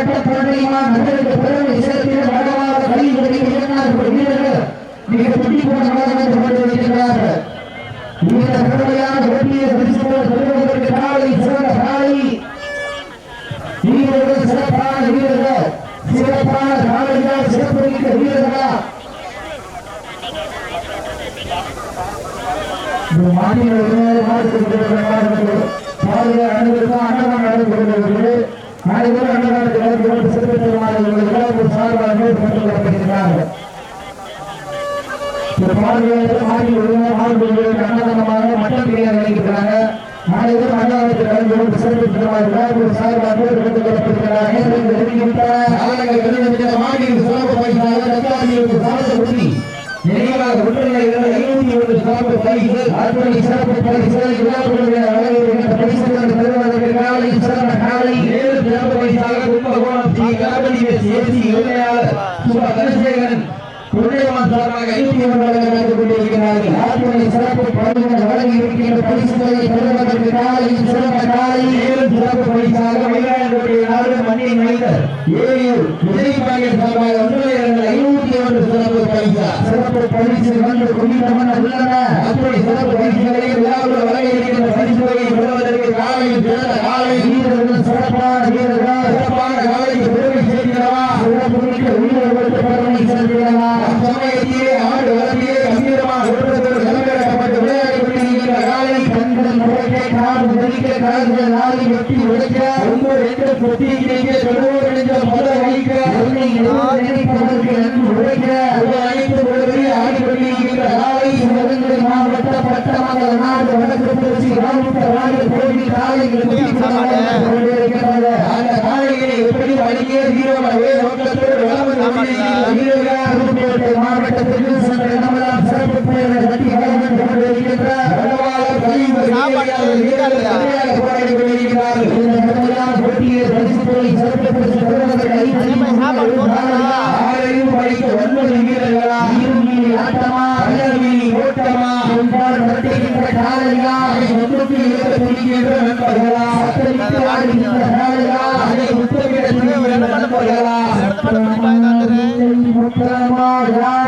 புதுக்கோட்டை மாவட்டம் நகருக்கு பெருமை சேர்த்திட வடமாக கைவிடுகிற வீரர்கள் வீரர்கள் மிக துடிப்புடன் வலம் வந்து இந்த பெருமையான வெற்றியை பரிசுகள் பெறுவதற்கு காலை சிறந்த காலை. வீரர்கள் சிறப்பான வீரர்கள் சிறப்பான காலைகள் சிறப்புமிக்க வீரர்களா. மாநில பாதுகாப்பு அனைவருக்கும் அன்னதானம் நடந்து கொண்டிருக்கிறது அனைவரும் அன்னதானத்தை நடந்து கொண்டு சிறப்பித்தருமாறு விழாவுக்கு சார்பாக பெற்றுக் கொள்ளப்படுகிறார்கள். இந்த பார்வையாளர் மாறி உரிமை மாறுபடுவதற்கு அன்னதானமாக மட்டன் பிரியாணி அளிக்கிறாங்க அனைவரும் அன்னதானத்தை கலந்து கொண்டு சிறப்பித்திருமாறு விழாவுக்கு சார்பாக பெற்றுக் கொள்ளப்படுகிறார் நேரங்கள் நெருங்கிவிட்டன காலங்கள் உறுதி நினைவாக உடல்நிலை ஐநூத்தி ஒன்று சிறப்பு பரிசுகள் அர்ப்பணி சிறப்பு பரிசுகள் விழாக்களுடைய வழங்குகின்ற பரிசுகள் பெறுவதற்கு காலை சிறந்த காலை ஏழு சிறப்பு பரிசாக கும்பகோணம் ஸ்ரீ கணபதி ஏசி உரிமையாளர் சுப தனசேகரன் குருடேவன் சார்பாக ஐநூத்தி ஒன்று கொண்டிருக்கிறார்கள். அர்ப்பணி சிறப்பு பரிசுகள் வழங்கி இருக்கின்ற பரிசுகளை பெறுவதற்கு காலை சிறந்த காலை ஏழு சிறப்பு பரிசாக மயிலாடுதுறை நாடு மண்ணின் மைந்தர் ஏரியூர் விஜய் பாண்டியன் சார்பாக இரண்டு ஐநூத்தி ஒன்று சிறப்பு பரிசா. சிறப்பு பரிசு வந்து உள்ளன. சிறப்பு பரிசுகளை விழாவில் வழங்க இருக்கின்ற பரிசுகளை பெறுவதற்கு காலையில் வீரர்கள் சிறப்பான வீரர்கள் வீரர்கள் வீரர்கள் போராடி கொண்டிருக்கிறார்கள். போட்டியை பரிசு போய் சிறப்பு பரிசு பெறுவதற்கு படிக்க ஒன்பது வீரர்களா இருமீனி ஆட்டமா? அழகீனி ஓட்டமா? ஒன்றால் நடத்துகின்ற காலையா அதை ஒன்றுக்கு இருக்க துணிக்கின்ற நண்பர்களா? சத்தரித்து ஆடுகின்ற காலையா அதை முத்தமிட நண்பர்களா? முத்தமா யார்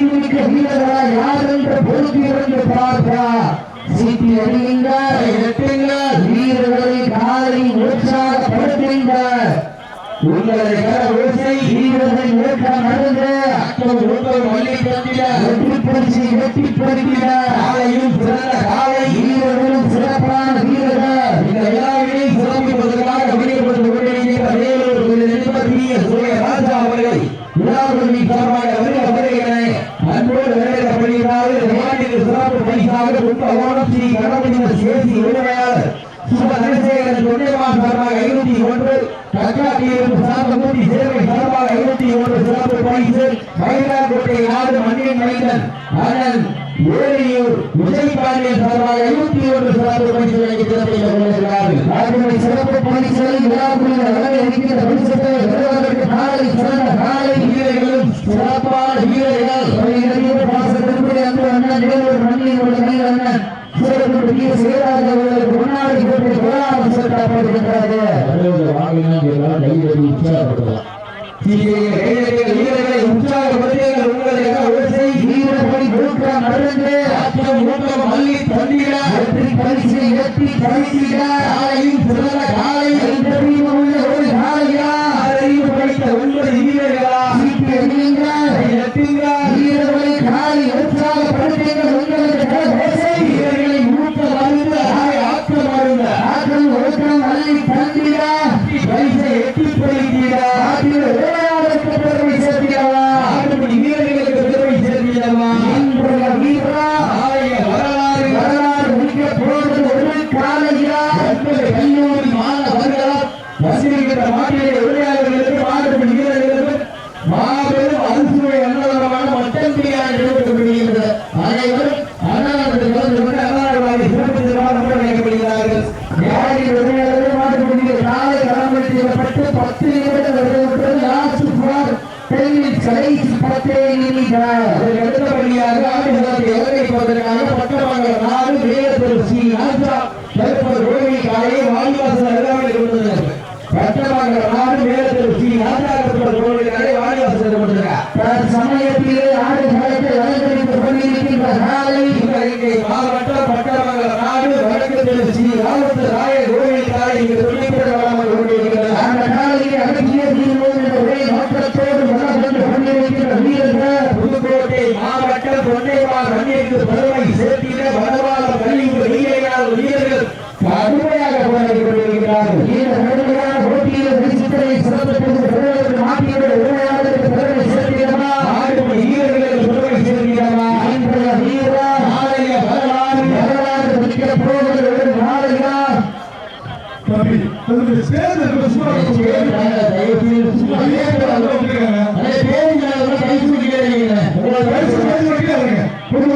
சீட்டுக்கு வீரர்களா யார் என்று பொறுத்திருந்து பார்த்தா சீட்டி அறியுங்கள் எட்டுங்கள் வீரர்களை காதலை உற்சாகப்படுத்துங்கள் பரிசாக சுத்தமான ஸ்ரீ கணபதியின் சேசி உரிமையாளர் சுப தனசேகரன் தொண்டைமான் சார்பாக ஐநூத்தி ஒன்று தற்காலியில் சாந்தமூர்த்தி சேர்வை சார்பாக ஐநூத்தி ஒன்று சிறப்பு பரிசு மயிலாடுதுறை நாடு மண்ணின் மைந்தன் அண்ணன் ஏழையூர் விஜய் பாண்டியன் சார்பாக ஐநூத்தி ஒன்று சிறப்பு பரிசு வழங்கி சிறப்பில் கொண்டிருக்கிறார்கள் அவர்களுடைய சிறப்பு பரிசுகளை விழாக்குழுவின் அளவில் இருக்கின்ற பரிசுகளை வருவதற்கு காலை சிறந்த காலை வீரர்களும் சிறப்பான வீரர்கள் கே சேராஜ் அவர்களுக்கு முன்னாடி போட்டு பொருளாதார செல்வாக போட்டிருக்கிறாரு வீரர்களை உற்சாகப்படுத்தி உங்களுக்கு வரிசை வீரப்படி முழுக்கம் நடந்து. அத்தம் முழுக்கம் மல்லி தந்திட வெற்றி பரிசு எட்டி பரிசு காலையில் சிறந்த காலை Amén. শুধু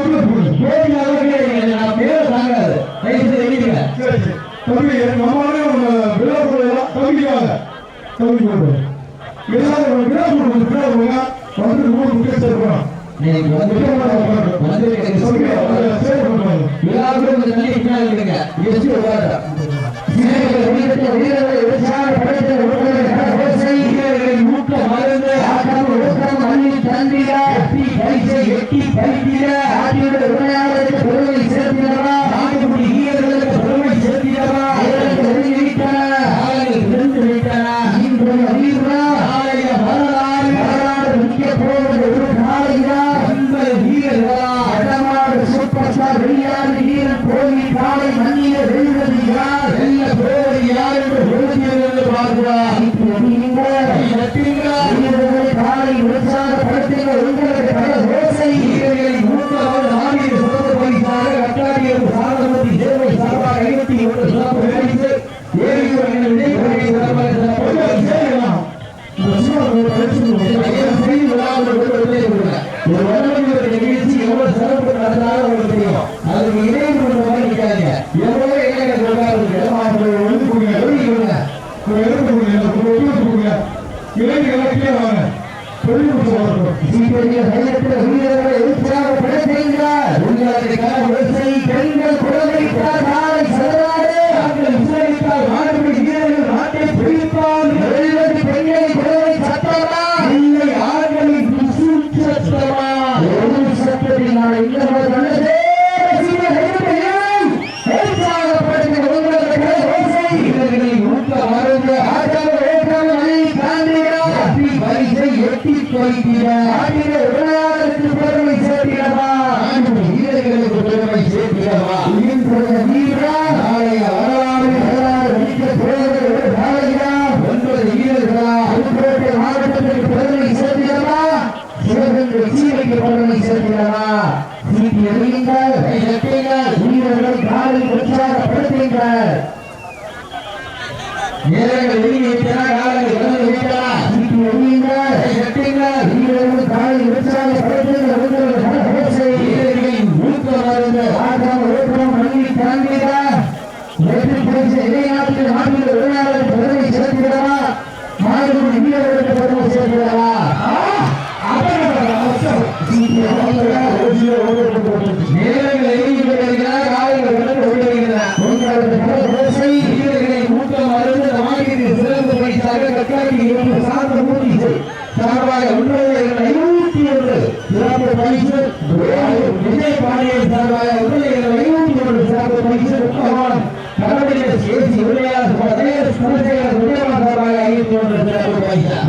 ஐநூத்தி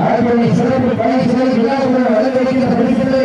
சிறப்பு பணி சிறப்பு பரிசுகளை விழாவுடன் வழங்கப்படுகிற பரிசுகளை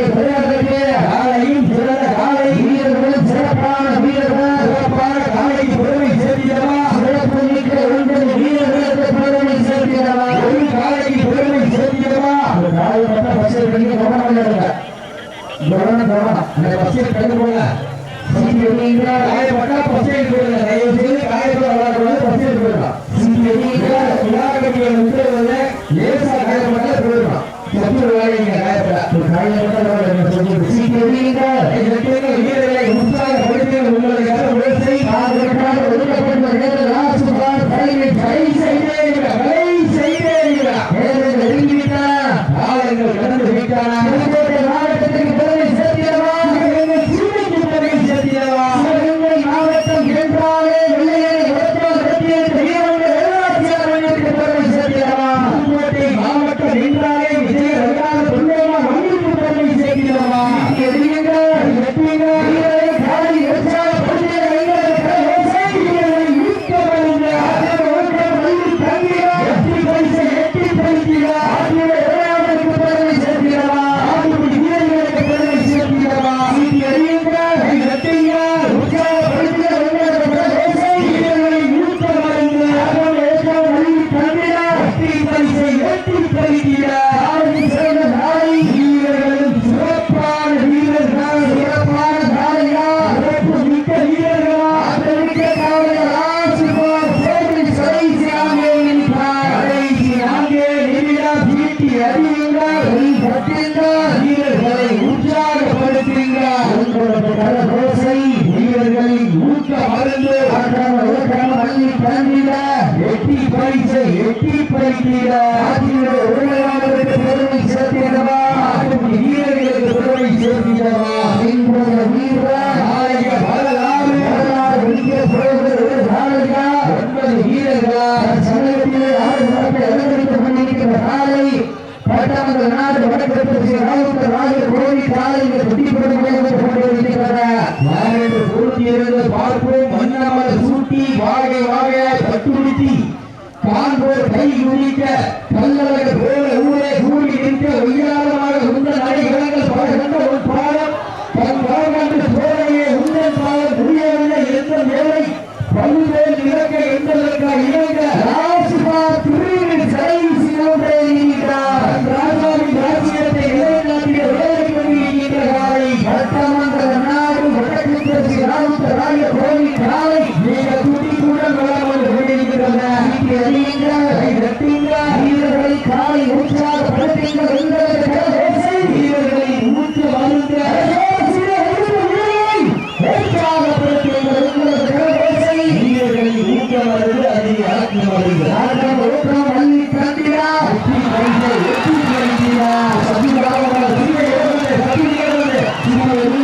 Venga, மாணவர்கள்